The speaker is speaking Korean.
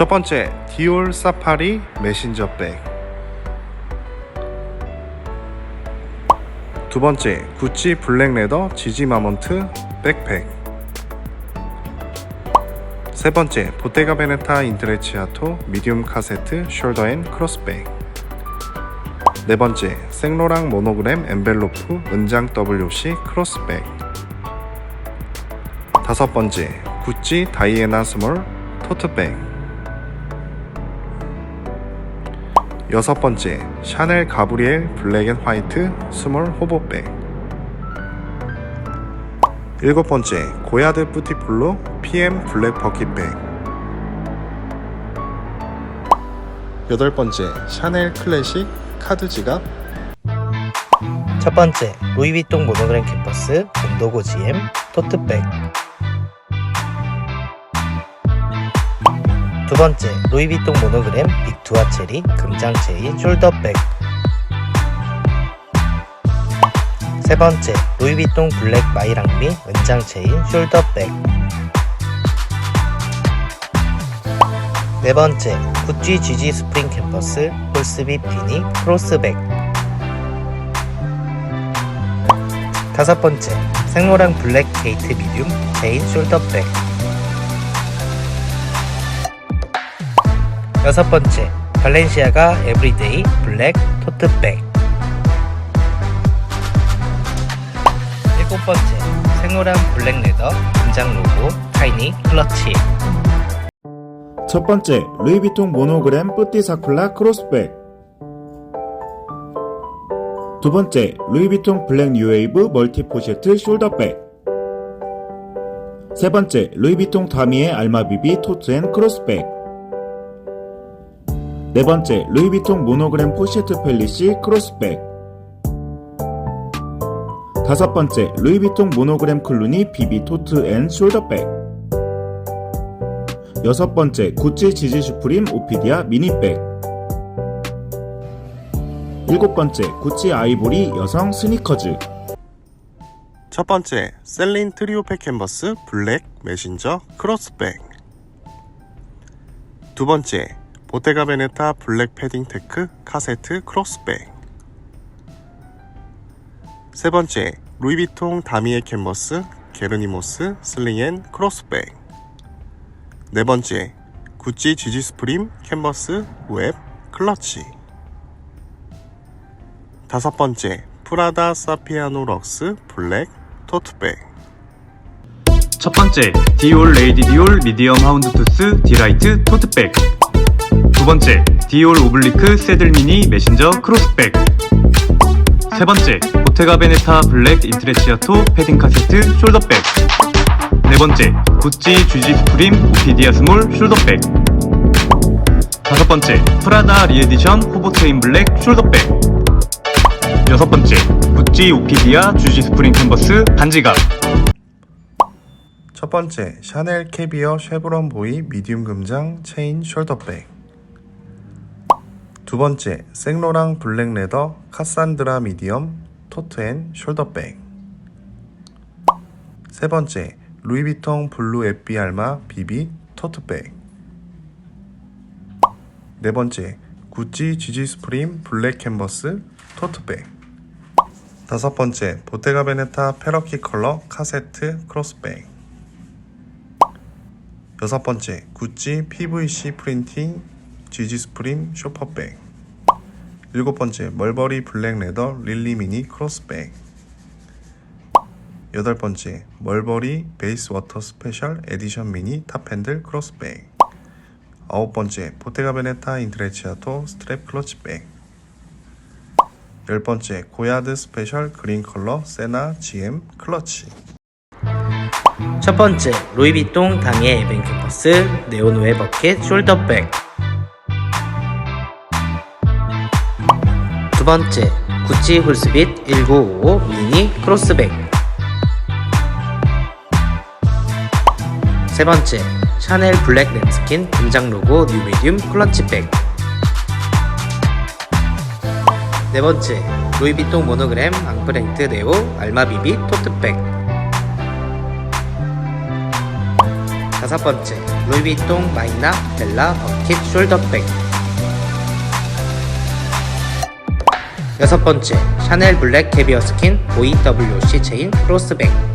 첫 번째, 디올 사파리 메신저 백. 두 번째, 구찌 블랙 레더 지지 마몬트 백팩. 세 번째, 보테가 베네타 인트레치아토 미디움 카세트 숄더 앤 크로스백. 네 번째, 생로랑 모노그램 엔벨로프 은장 WC 크로스백. 다섯 번째, 구찌 다이애나 스몰 토트백. 여섯 번째, 샤넬 가브리엘 블랙 앤 화이트 스몰 호보백. 일곱 번째, 고야드 뿌티폴로 PM 블랙 버킷백. 여덟 번째, 샤넬 클래식 카드 지갑. 첫 번째, 루이비통 모노그램 캠퍼스 온도고 GM 토트백. 두 번째, 루이비통 모노그램 빅투아 체리 금장 체인 숄더백. 세 번째, 루이비통 블랙 마이랑미 은장 체인 숄더백. 네 번째, 구찌 GG 스프링 캠퍼스 홀스빗 비니 크로스백. 다섯 번째, 생로랑 블랙 게이트 미디움 제인 숄더백. 여섯 번째, 발렌시아가 에브리데이 블랙 토트백. 일곱 번째, 생로랑 블랙 레더 금장 로고 타이니 클러치. 첫 번째, 루이비통 모노그램 뿌띠 사쿨라 크로스백. 두 번째, 루이비통 블랙 뉴웨이브 멀티 포셰트 숄더백. 세 번째, 루이비통 다미의 알마비비 토트앤 크로스백. 네 번째, 루이비통 모노그램 포셰트 펠리시 크로스백. 다섯 번째, 루이비통 모노그램 클루니 비비 토트 앤 숄더백. 여섯 번째, 구찌 지지 슈프림 오피디아 미니백. 일곱 번째, 구찌 아이보리 여성 스니커즈. 첫 번째, 셀린 트리오팩 캔버스 블랙 메신저 크로스백. 두 번째, 보테가 베네타 블랙 패딩 테크 카세트 크로스백. 세 번째, 루이비통 다미의 캔버스 게르니모스 슬링 앤 크로스백. 네 번째, 구찌 지지 스프림 캔버스 웹 클러치. 다섯 번째, 프라다 사피아노 럭스 블랙 토트백. 첫 번째, 디올 레이디 디올 미디엄 하운드 투스 디라이트 토트백. 두 번째, 디올 오블리크 세들 미니 메신저 크로스백. 세 번째, 보테가 베네타 블랙 인트레치아토 패딩 카세트 숄더백. 네 번째, 구찌 주지 스프림 오피디아 스몰 숄더백. 다섯 번째, 프라다 리에디션 호보트인 블랙 숄더백. 여섯 번째, 구찌 오피디아 주지 스프링 캔버스 반지갑. 첫 번째, 샤넬 캐비어 쉐브론 보이 미디움 금장 체인 숄더백. 두 번째, 생로랑 블랙 레더 카산드라 미디엄 토트 앤 숄더백. 세 번째, 루이비통 블루 에삐 알마 비비 토트백. 네 번째, 구찌 지지 스프림 블랙 캔버스 토트백. 다섯 번째, 보테가 베네타 페러키 컬러 카세트 크로스백. 여섯 번째, 구찌 PVC 프린팅 지지 스프림 쇼퍼백. 일곱 번째, 멀버리 블랙 레더 릴리 미니 크로스백. 여덟 번째, 멀버리 베이스 워터 스페셜 에디션 미니 탑핸들 크로스백. 아홉 번째, 보테가 베네타 인트레치아토 스트랩 클러치백. 열 번째, 고야드 스페셜 그린 컬러 세나 GM 클러치. 첫 번째, 루이비통 다미의 에벤 캠퍼스 네오노의 버켓 숄더백. 두 번째, 구찌 홀스빗 1955 미니 크로스백. 세 번째, 샤넬 블랙 램스킨 등장 로고 뉴 미디움 클러치백. 네 번째, 루이비통 모노그램 앙프랭트 네오 알마비비 토트백. 다섯 번째, 루이비통 마이나 벨라 버킷 숄더백. 여섯 번째, 샤넬 블랙 캐비어 스킨 OEWC 체인 크로스백.